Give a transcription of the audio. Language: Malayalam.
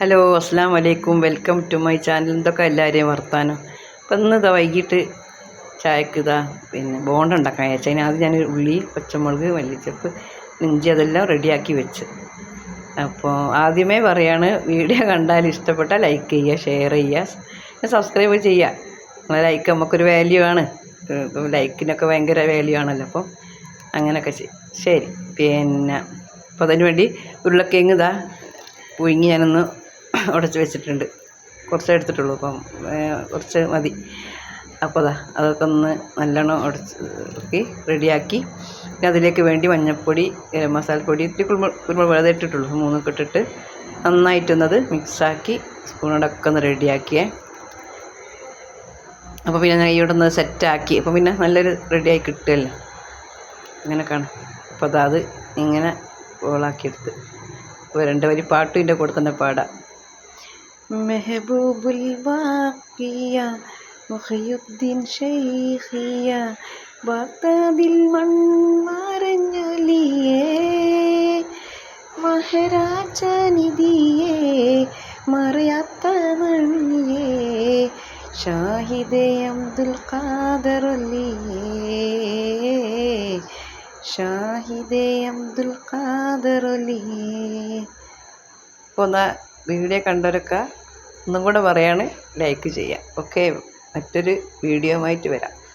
ഹലോ അസ്സാം വലൈക്കും വെൽക്കം ടു മൈ ചാനൽ. എന്തൊക്കെ എല്ലാവരെയും വർത്താനം? അപ്പം ഇന്ന് ഇതാ വൈകിട്ട് ചായക്ക് ഇതാ പിന്നെ ബോണ്ട ഉണ്ടാക്കാൻ വിചാരിച്ചു. അതിനകത്ത് ഞാൻ ഉള്ളി പച്ചമുളക് മല്ലിച്ചപ്പ് ഇഞ്ചി അതെല്ലാം റെഡിയാക്കി വെച്ച്. അപ്പോൾ ആദ്യമേ പറയാണ് വീഡിയോ കണ്ടാൽ ഇഷ്ടപ്പെട്ടാൽ ലൈക്ക് ചെയ്യുക ഷെയർ ചെയ്യുക. സബ്സ്ക്രൈബ് ചെയ്യുക. നിങ്ങളെ ലൈക്ക് നമുക്കൊരു വാല്യൂ ആണ്. ലൈക്കിനൊക്കെ ഭയങ്കര വാല്യൂ ആണല്ലോ. അപ്പം അങ്ങനെയൊക്കെ ചെയ്യും ശരി. പിന്നെ അപ്പോൾ അതിന് വേണ്ടി ഉരുളക്കിഴങ്ങ് ഇതാ പുഴുങ്ങി ഞാനൊന്ന് ഉടച്ച് വെച്ചിട്ടുണ്ട്. കുറച്ച് എടുത്തിട്ടുള്ളൂ. അപ്പം കുറച്ച് മതി. അപ്പോൾ അതാ അതൊക്കെ ഒന്ന് നല്ലോണം ഉടച്ച് റെഡിയാക്കി. പിന്നെ അതിലേക്ക് വേണ്ടി മഞ്ഞൾപ്പൊടി ഗരം മസാലപ്പൊടി ഇത്തിരി കുരുമുളക് കുരുമുളക് വെള്ളം ഇട്ടിട്ടുള്ളൂ മൂന്നൊക്കെ ഇട്ടിട്ട് നന്നായിട്ടൊന്നത് മിക്സാക്കി സ്പൂണോടൊക്കെ ഒന്ന് റെഡിയാക്കിയേ. അപ്പോൾ പിന്നെ ഞാൻ ഇവിടെ ഒന്ന് സെറ്റാക്കി. അപ്പോൾ പിന്നെ നല്ലൊരു റെഡിയായി കിട്ടുമല്ലോ അങ്ങനെയൊക്കെയാണ് അപ്പോൾ അതാ അത് ഇങ്ങനെ ഓളാക്കിയെടുത്ത് അപ്പോൾ രണ്ട് വരി പാട്ടും ഇതിന്റെ കൂടെ തന്നെ പാടാം. മെഹബൂബുൽ വാക്കിയ മുഹയുദ്ദീൻ ഷെയ്ഖിയ ബാഗ്ദാദിൽ മൺമറഞ്ഞൊലിയേ മഹരാജനിധിയേ മറയാത്ത മണിയേ ഷാഹിദേ അബ്ദുൽ ഖാദറൊലിയേ ഷാഹിദേ അബ്ദുൽ ഖാദറൊലിയേ ഒന്ന് വീഡിയോ കണ്ടവരൊക്കെ ഒന്നും കൂടെ പറയാണ് ലൈക്ക് ചെയ്യുക. ഓക്കെ മറ്റൊരു വീഡിയോ ആയിട്ട് വരാം.